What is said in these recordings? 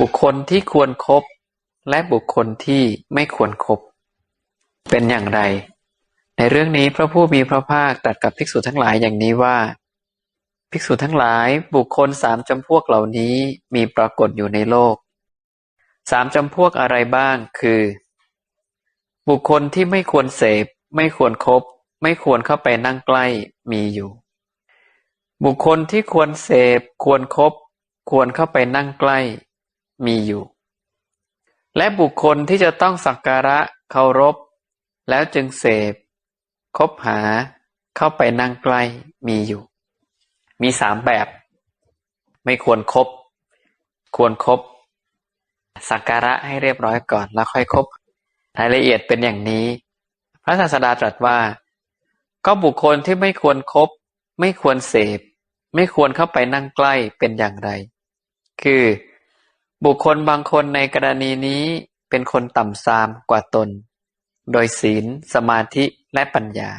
บุคคลที่ควรครบและบุคคลที่ไม่ควรครบเป็นอย่างไร ในเรื่องนี้พระผู้มีพระภาคตรัสกับภิกษุทั้งหลายอย่างนี้ว่า ภิกษุทั้งหลายบุคคลสามจำพวกเหล่านี้มีปรากฏอยู่ในโลกสามจำพวกอะไรบ้างคือ บุคคลที่ไม่ควรเสพ ไม่ควรครบไม่ควรเข้าไปนั่งใกล้มีอยู่ บุคคลที่ควรเสพ ควรครบควรเข้าไปนั่งใกล้ มีอยู่ และบุคคลที่จะต้องสักการะเคารพ แล้วจึงเสพ คบหาเข้าไปนั่งใกล้มีอยู่ มีสามแบบ ไม่ควรครบควรครบสักการะให้เรียบร้อยก่อนแล้วค่อยคบรายละเอียดเป็นอย่างนี้ พระศาสดาตรัสว่า ก็บุคคลที่ไม่ควรครบไม่ควรเสพ ไม่ควรเข้าไปนั่งใกล้เป็นอย่างไร คือ บุคคลบางคนในกรณีนี้เป็นคนต่ำซามกว่าตน โดยศีล สมาธิและปัญญา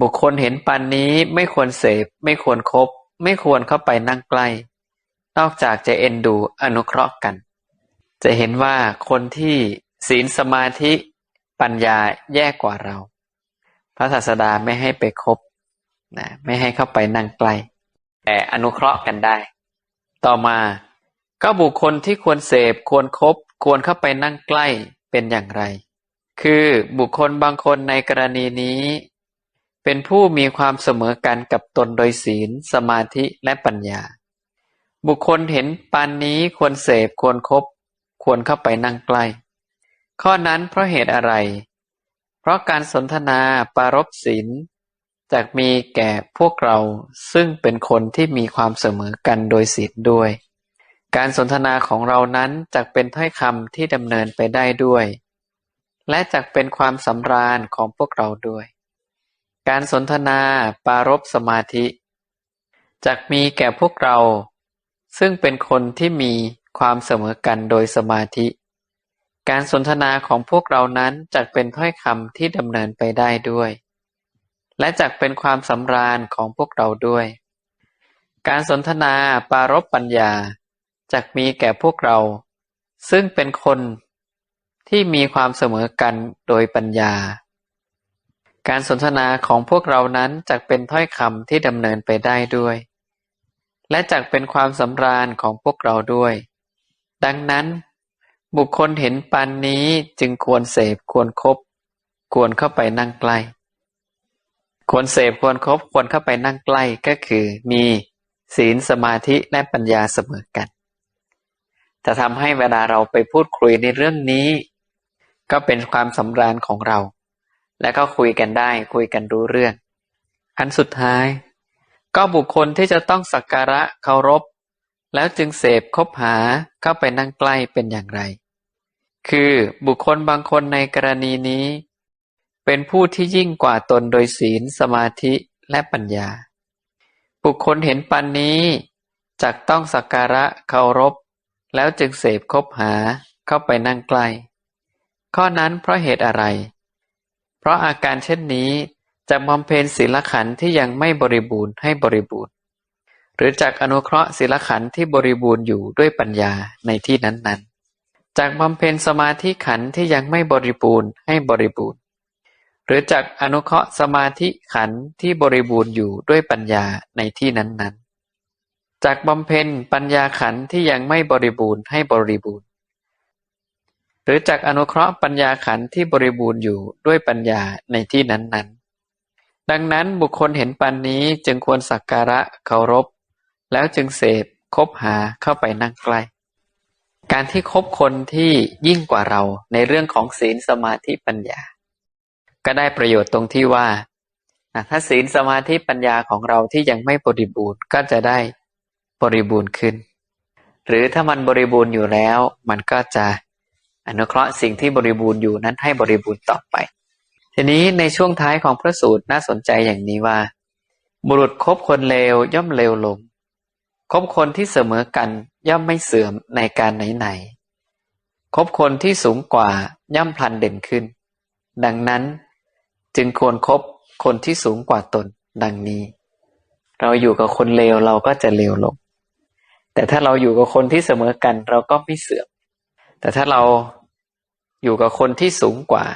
บุคคลเห็นปันนี้ไม่ควรเสพ ไม่ควรครบไม่ควรเข้าไปนั่งใกล้ นอกจากจะเอ็นดูอนุเคราะห์กัน จะเห็นว่าคนที่ศีลสมาธิปัญญาแย่กว่าเรา พระศาสดาไม่ให้ไปคบนะไม่ให้เข้าไปนั่งใกล้แต่อนุเคราะห์กันได้ ต่อมา ก็บุคคลที่ควรเสพควรครบควรเข้าไปนั่งใกล้เป็นอย่างไร คือบุคคลบางคนในกรณีนี้ เป็นผู้มีความเสมอกันกับตนโดยศีล สมาธิและปัญญา บุคคลเห็นปานนี้ควรเสพควรครบควรเข้าไปนั่งใกล้ ข้อนั้นเพราะเหตุอะไร เพราะการสนทนาปารบศีลจะมีแก่พวกเราซึ่งเป็นคนที่มีความเสมอกันโดยศีลด้วย การสนทนาของเรานั้นจะเป็นถ้อยคำที่ดำเนินไปได้ด้วย และจะเป็นความสำราญของพวกเราด้วย การสนทนาปารบสมาธิจะมีแก่พวกเรา ซึ่งเป็นคนที่มีความเสมอกันโดยสมาธิ การสนทนาของพวกเรานั้นจะเป็นถ้อยคำที่ดำเนินไปได้ด้วย และจะเป็นความสำราญของพวกเราด้วย การสนทนาปารบปัญญา จะมีแก่พวกเรา ซึ่งเป็นคนที่มีความเสมอกันโดยปัญญา การสนทนาของพวกเรานั้นจะเป็นถ้อยคำที่ดำเนินไปได้ด้วย และจะเป็นความสำราญของพวกเราด้วย ดังนั้น บุคคลเห็นปานนี้จึงควรเสพควรครบควรเข้าไปนั่งใกล้ ควรเสพควรครบควรเข้าไปนั่งใกล้ก็คือมีศีลสมาธิและปัญญาเสมอกัน จะทำให้เวลาเราไปพูดคุยในเรื่องนี้ ก็เป็นความสำราญของเรา และก็คุยกันได้คุยกันรู้เรื่อง อันสุดท้าย ก็บุคคลที่จะต้องสักการะเคารพ แล้วจึงเสพคบหาเข้าไปนั่งใกล้เป็นอย่างไร คือบุคคลบางคนในกรณีนี้ เป็นผู้ที่ยิ่งกว่าตนโดยศีลสมาธิและปัญญา บุคคลเห็นปันนี้จักต้องสักการะเคารพ แล้วจึงเสพคบหาเข้าไปนั่งใกล้ ข้อนั้นเพราะเหตุอะไร เพราะอาการเช่นนี้จะบำเพ็ญศีลขันธ์ที่ยังไม่บริบูรณ์ให้บริบูรณ์ หรือจากอนุเคราะห์ศีลขันธ์ที่บริบูรณ์อยู่ด้วยปัญญาในที่นั้นๆ จากบำเพ็ญสมาธิขันธ์ที่ยังไม่บริบูรณ์ให้บริบูรณ์ หรือจากอนุเคราะห์สมาธิขันธ์ที่บริบูรณ์อยู่ด้วยปัญญาในที่นั้นๆ จากบำเพ็ญปัญญาขันธ์ที่ยังไม่บริบูรณ์ให้บริบูรณ์ หรือจากอนุเคราะห์ปัญญาขันธ์ที่บริบูรณ์อยู่ด้วยปัญญาในที่นั้น ๆ ดังนั้นบุคคลเห็นปันนี้จึงควรสักการะเคารพ แล้วจึงเสพคบหาเข้าไปนั่งใกล้ การที่คบคนที่ยิ่งกว่าเราในเรื่องของศีลสมาธิปัญญา ก็ได้ประโยชน์ตรงที่ว่า ถ้าศีลสมาธิปัญญาของเราที่ยังไม่บริบูรณ์ก็จะได้ บริบูรณ์ขึ้น หรือถ้ามันบริบูรณ์อยู่แล้ว มันก็จะอนุเคราะห์สิ่งที่บริบูรณ์อยู่นั้นให้บริบูรณ์ต่อไป ทีนี้ในช่วงท้ายของพระสูตรน่าสนใจอย่างนี้ว่า บุรุษคบคนเลวย่อมเลวลงคบคนที่เสมอกันย่อมไม่เสื่อมในการไหนๆคบคนที่สูงกว่าย่อมพลันเด่นขึ้น ดังนั้นจึงควรครบคนที่สูงกว่าตนดังนี้ เราอยู่กับคนเลวเราก็จะเลวลง แต่ถ้าเราอยู่กับคนที่เสมอกัน เราก็ไม่เสื่อม แต่ถ้าเราอยู่กับคนที่สูงกว่า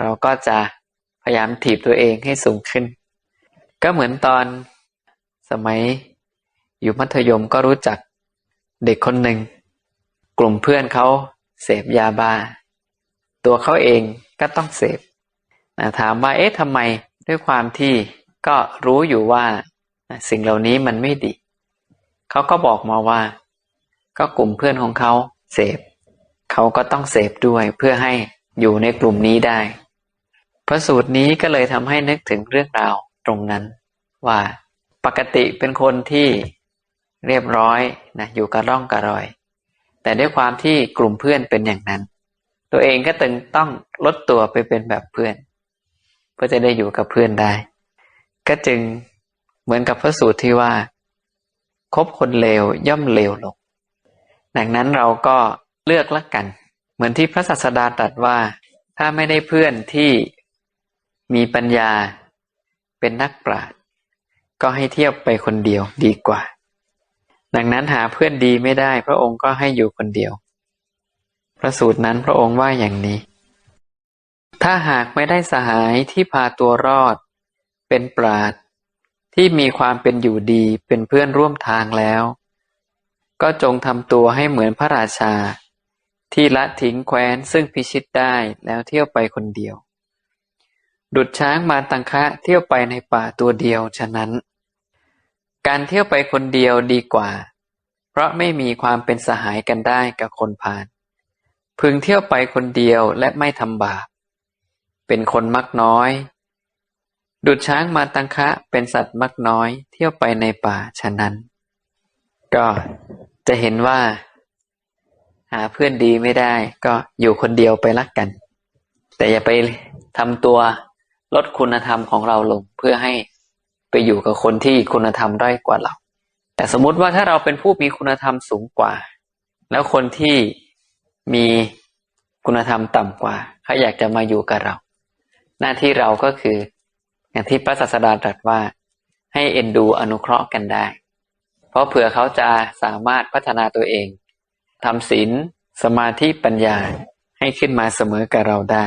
เราก็จะพยายามถีบตัวเองให้สูงขึ้น ก็เหมือนตอนสมัยอยู่มัธยมก็รู้จักเด็กคนหนึ่ง กลุ่มเพื่อนเขาเสพยาบ้า ตัวเขาเองก็ต้องเสพนะถามว่าเอ๊ะทำไมด้วยความที่ก็รู้อยู่ว่าสิ่งเหล่านี้มันไม่ดี เขาก็บอกมาว่า ก็กลุ่มเพื่อนของเขาเสพเขาก็ต้องเสพด้วยเพื่อให้อยู่ในกลุ่มนี้ได้ พระสูตรนี้ก็เลยทำให้นึกถึงเรื่องราวตรงนั้น ว่าปกติเป็นคนที่เรียบร้อยนะอยู่กระร่องกระรอย แต่ด้วยความที่กลุ่มเพื่อนเป็นอย่างนั้น ตัวเองก็ตึงต้องลดตัวไปเป็นแบบเพื่อนเพื่อจะได้อยู่กับเพื่อนได้ ก็จึงเหมือนกับพระสูตรที่ว่า คบคนเลวย่อมเลวลง ดังนั้นเราก็เลือกละกัน เหมือนที่พระศาสดาตรัสว่า ถ้าไม่ได้เพื่อนที่มีปัญญาเป็นนักปราชญ์ก็ให้เที่ยวไปคนเดียวดีกว่า ดังนั้นหาเพื่อนดีไม่ได้ พระองค์ก็ให้อยู่คนเดียว พระสูตรนั้นพระองค์ว่าอย่างนี้ ถ้าหากไม่ได้สหายที่พาตัวรอด เป็นปราด ที่มีความเป็นอยู่ดีเป็นเพื่อนร่วมทางแล้ว ก็จงทำตัวให้เหมือนพระราชา ที่ละทิ้งแคว้นซึ่งพิชิตได้แล้วเที่ยวไปคนเดียว ดุดช้างมาตังคะเที่ยวไปในป่าตัวเดียวฉะนั้น การเที่ยวไปคนเดียวดีกว่า เพราะไม่มีความเป็นสหายกันได้กับคนพาลพึงเที่ยวไปคนเดียวและไม่ทำบาปเป็นคนมักน้อย ดุดช้างมาตังคะเป็นสัตว์มักน้อยเที่ยวไปในป่าฉะนั้น ก็จะเห็นว่า หาเพื่อนดีไม่ได้ ก็อยู่คนเดียวไปรักกัน แต่อย่าไปทำตัวลดคุณธรรมของเราลงเพื่อให้ไปอยู่กับคนที่คุณธรรมด้อยกว่าเรา แต่สมมุติว่าถ้าเราเป็นผู้มีคุณธรรมสูงกว่า แล้วคนที่มีคุณธรรมต่ำกว่าเขาอยากจะมาอยู่กับเรา หน้าที่เราก็คือ อย่างที่พระศาสดาตรัสว่า ให้เอ็นดูอนุเคราะห์กันได้ เพราะเผื่อเขาจะสามารถพัฒนาตัวเองทำศีลสมาธิปัญญาให้ขึ้นมาเสมอกับเราได้